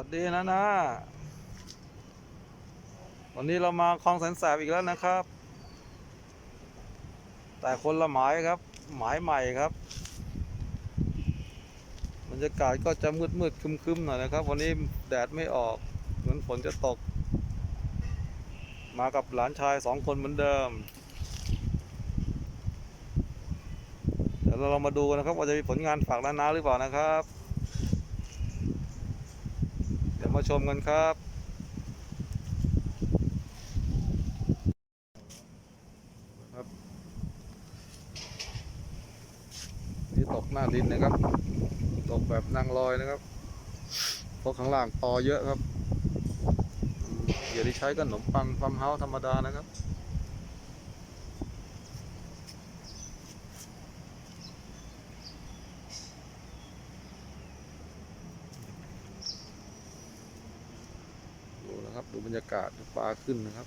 วัสดีนะนะ วันนี้เรามาคลองแสนแสบอีกแล้วนะครับ แต่คนละหมายครับ หมายใหม่ครับบรรยากาศก็จะมืดมืดๆคึมๆหน่อยนะครับ วันนี้แดดไม่ออกเหมือนฝนจะตก มากับหลานชายสองคนเหมือนเดิมเดี๋ยวเราลองมาดูกันนะครับว่าจะมีผลงานฝากนานาหรือเปล่านะครับ มาชมกันครับ ครับนี่ตกหน้าดินนะครับ ตกแบบนางลอยนะครับเพราะข้างล่างตอเยอะครับอืมเหยื่อที่ใช้ก็ขนมปังฟัมเฮาธรรมดานะครับ ดูบรรยากาศปลาขึ้นนะครับ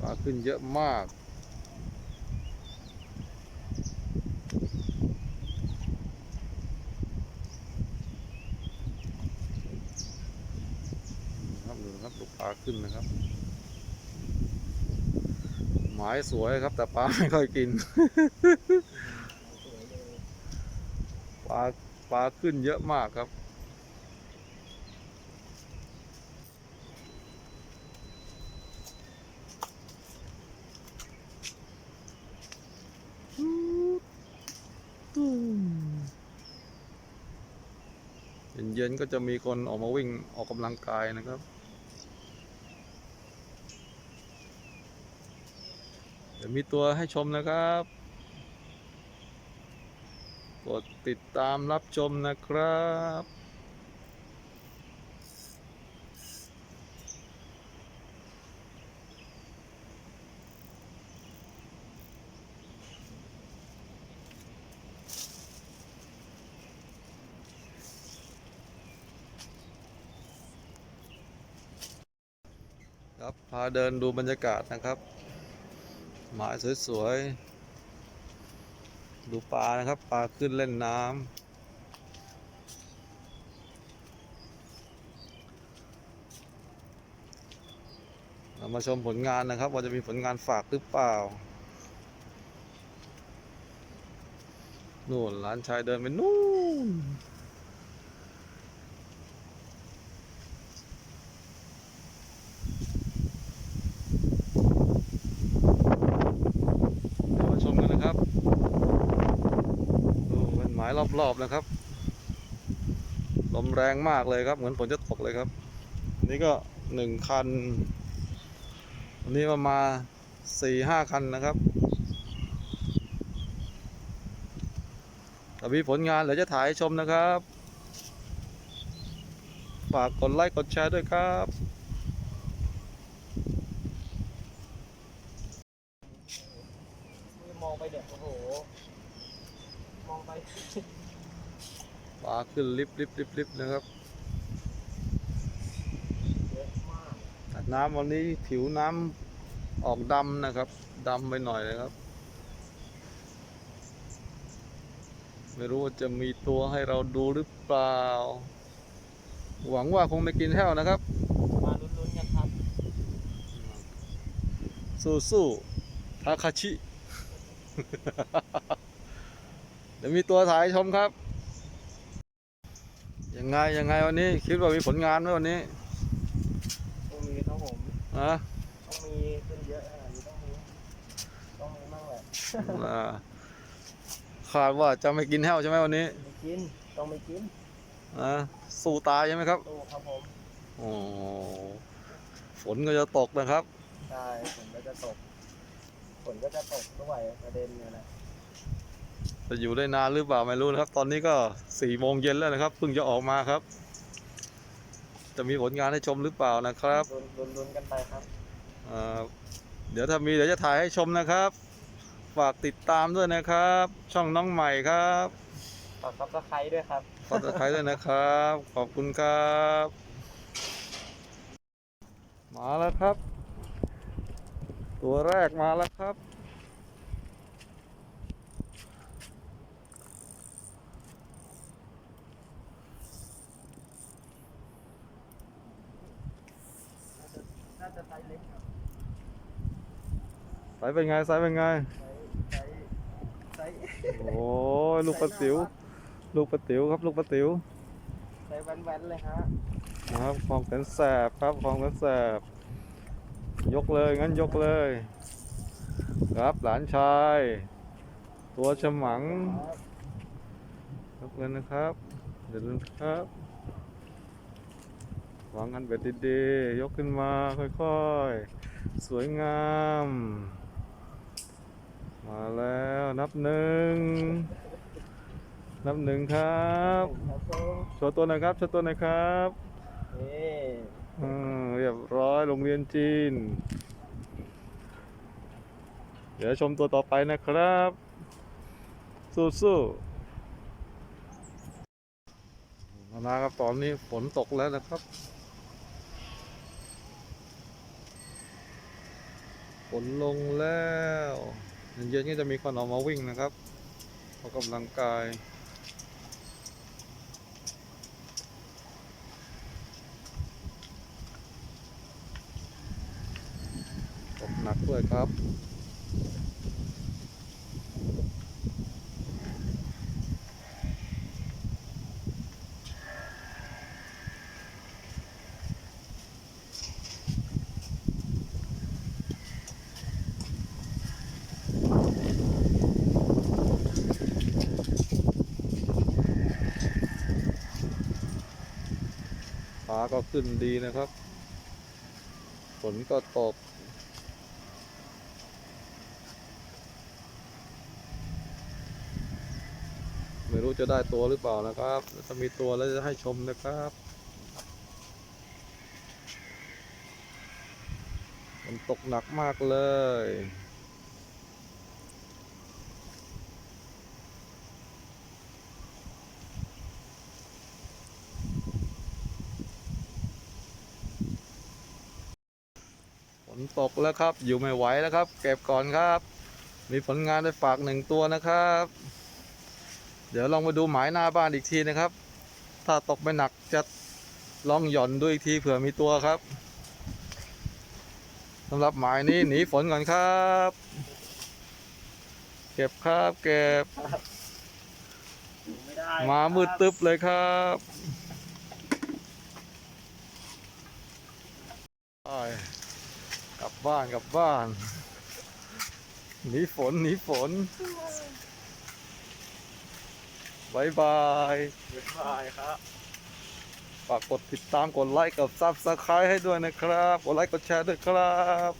ปลาขึ้นเยอะมากนะครับดูครับดูปลาขึ้นนะครับ หมายสวยครับแต่ปลาไม่ค่อยกินาปลาขึ้นเยอะมากครับ เย็นๆก็จะมีคนออกมาวิ่งออกกำลังกายนะครับเดี๋ยวมีตัวให้ชมนะครับ ดติดตามรับชมนะครับ ครับพาเดินดูบรรยากาศนะครับ หมายสวยๆ ดูปลานะครับ ปลาขึ้นเล่นน้ำเรามาชมผลงานนะครับ ว่าจะมีผลงานฝากหรือเปล่านู่นหลานชายเดินไปนู่น เดี๋ยวมาชมกันนะครับ ดูเป็นหมาย รอบนะครับ ลมแรงมากเลยครับ เหมือนฝนจะตกเลยครับ นี่ก็หนึ่งคันวันนี้ประมาณสี่ห้าคันนะครับถ้ามีผลงานเดี๋ยวจะถ่ายชมนะครับ ฝากกดไลค์กดแชร์ด้วยครับ มองไปเด็กโอ้โห มองไป ปลาขึ้นลิบลิบลิบลิบนะครับเยอะมากแต่น้ำวันนี้ผิวน้ำออกดำนะครับดำไปหน่อยนะครับ ไม่รู้ว่าจะมีตัวให้เราดูหรือเปล่า หวังว่าคงไม่กินแห้วนะครับ มาลุ้นๆกันครับ สู้สู้ทาคาชิ เดี๋ยวมีตัวถ่ายให้ชมครับ ยังไงยังไงวันนี้คิดว่ามีผลงานไหมวันนี้ต้องมีครับผมอะต้องมีขึ้นเยอะขนาดนี้ต้องมีต้องมีมั่งแหละอ่าคาดว่าจะไม่กินแห้วใช่ไหมวันนี้ไม่กินต้องไม่กินอ่าสู้ตายใช่ไหมครับตู้ครับผมโอ้ฝนก็จะตกนะครับใช่ฝนก็จะตกฝนก็จะตกด้วยประเด็นเนี่ยแหละ จะอยู่ได้นานหรือเปล่าไม่รู้นะครับ ตอนนี้ก็สี่โมงเย็นแล้วนะครับเพิ่งจะออกมาครับ จะมีผลงานให้ชมหรือเปล่านะครับลุ้นลุ้นลุ้นกันไปครับอ่าเดี๋ยวถ้ามีเดี๋ยวจะถ่ายให้ชมนะครับ ฝากติดตามด้วยนะครับ ช่องน้องใหม่ครับฝากซับสไครต์ด้วยครับฝากติดตามด้วยนะครับ ขอบคุณครับ มาแล้วครับ ตัวแรกมาแล้วครับ จะไซ ส์เล็กครับสายเป็นไงสายเป็นไง ไซส์ไซส์ไซส์โอ้ยลูกปลาติ๋ว ลูกปลาติ๋วครับ ลูกปลาติ๋วไซส์แว้นๆเลยฮะนะครับของแสนแสบครับของแสนแสบ ยกเลยงั้นยกเลย ครับหลานชาย ตัวฉมัง ครับยกเลยนะครับ เดี๋ยวนะครับ วางกันเบ็ดดีๆยกขึ้นมาค่อยๆ สวยงาม มาแล้วนับหนึ่ง นับหนึ่งครับครับผมโชว์ตัวหน่อยครับโชว์ตัวหน่อยครับนี่อืมเรียบร้อยโรงเรียนจีน เดี๋ยวชมตัวต่อไปนะครับ สู้ๆมานะครับตอนนี้ฝนตกแล้วนะครับ ฝนลงแล้วเย็นๆก็จะมีคนออกมาวิ่งนะครับออกกำลังกายตกหนักด้วยครับ ก็ขึ้นดีนะครับ ฝนก็ตก ไม่รู้จะได้ตัวหรือเปล่านะครับถ้ามีตัวแล้วจะให้ชมนะครับฝนตกหนักมากเลย ตกแล้วครับ อยู่ไม่ไหวแล้วครับ เก็บก่อนครับ มีผลงานได้ฝากหนึ่งตัวนะครับ เดี๋ยวลองมาดูหมายหน้าบ้านอีกทีนะครับ ถ้าตกไม่หนักจะลองหย่อนดูอีกทีเผื่อมีตัวครับสำหรับหมายนี้หนีฝนก่อนครับ เก็บครับเก็บไม่ได้มามืดตึ๊บเลยครับไปกลั บบ้านกลับบ้านหนีฝนหนีฝนบายบายบ๊ายบายครับฝากกดติดตามกดไลค์กับซับสไครต์ให้ด้วยนะครับ กดไลค์กดแชร์ด้วยครับ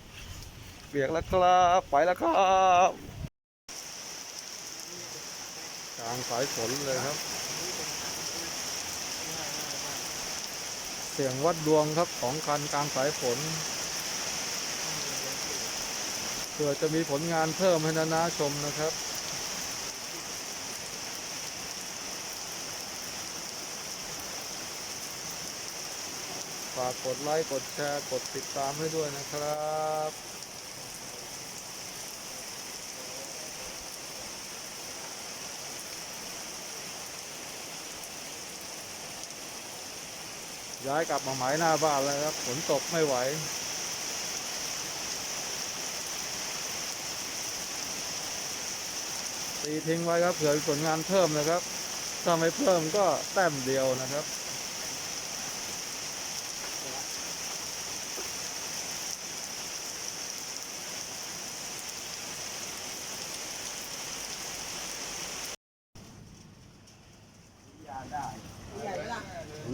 เบียกแล้วครับ ไปแล้วครับกลางสายฝนเลยครับ เสียงวัดดวงครับของคันกลางสายฝน เพื่อจะมีผลงานเพิ่มให้นานาชมนะครับฝากกดไลค์กดแชร์กดติดตามให้ด้วยนะครับย้ายกลับมาหมายหน้าบ้านแล้วครับฝนตกไม่ไหว ตีทิ้งไว้ครับเผื่อผลงานเพิ่มนะครับถ้าไม่เพิ่มก็แต้มเดียวนะครับ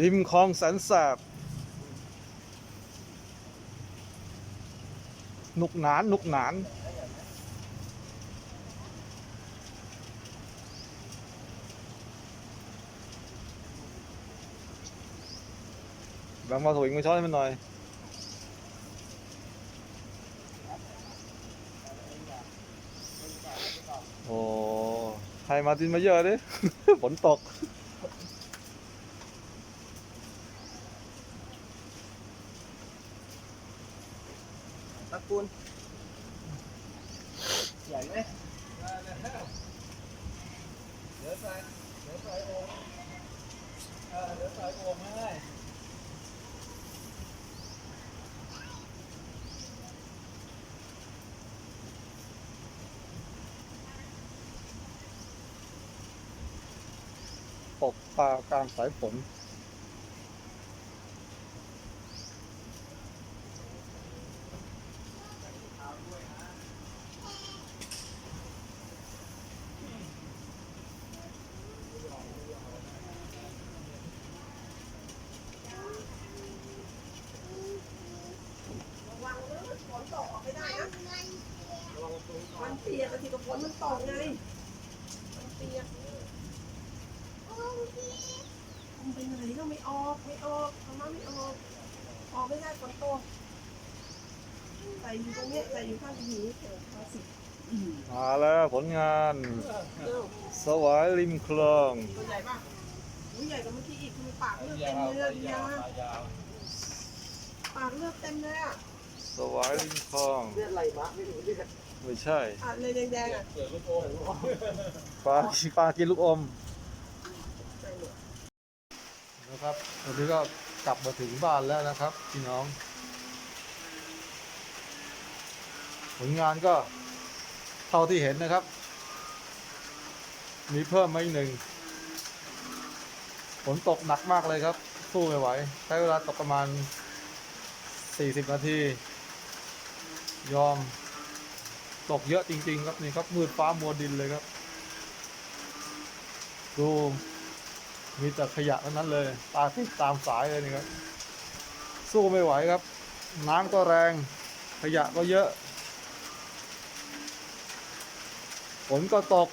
ริมคลองแสนแสบหนุกหนานหนุกหนาน แบงค์มาถวิงมาช้อนให้มันหน่อยโอ้ให้มาร์ตินมาเยอะดิ ฝนตก ตะกุนใหญ่ไหมเดี๋ยวใส่เดี๋ยวใส่โอ่งเออเดี๋ยวใส่โอ่งให้ ตกปลากลางสายฝนมันเปียกอะทีกับฝนมันตกไง มันเปียก มันไปไหนก็ไม่ออก ไม่ออกทำไมไม่ออก ออกไม่ได้ฝนตกใส่อยู่ตรงเนี้ยใส่อยู่ข้างหูเถอะภาษีมาแล้วผลงานเอ้าสวายริมคลอง ตัวใหญ่ป่ะหูใหญ่กว่าเมื่อกี้อีกคือปากเลือดเต็มเลยอะยาปากเลือดเต็มเลยอะสวายริมคลอง เลือดไหลมะไม่รู้เลือดไม่ใช่ อะเลยแดงๆอะปลาปลากินลูกอมใส่หมด นะครับตอนนี้ก็กลับมาถึงบ้านแล้วนะครับพี่น้อง ผลงานก็เท่าที่เห็นนะครับ มีเพิ่มมาอีกหนึ่งฝนตกหนักมากเลยครับ สู้ไม่ไหว ใช้เวลาตกประมาณ 40 นาที ยอม ตกเยอะจริง ๆ ครับนี่ครับมืดฟ้ามัวดินเลยครับ ดู มีแต่ขยะทั้งนั้นเลย ตาติดตามสายเลยนี่ครับ สู้ไม่ไหวครับ น้ำก็แรง ขยะก็เยอะฝนก็ตก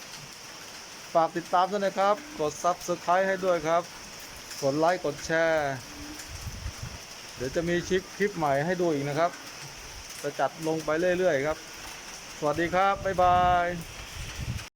ฝากติดตามด้วยนะครับ กด Subscribe ให้ด้วยครับ กดไลค์ กดแชร์ เดี๋ยวจะมีคลิปคลิปใหม่ให้ดูอีกนะครับ จะจัดลงไปเรื่อยๆครับ สวัสดีครับ บ๊ายบาย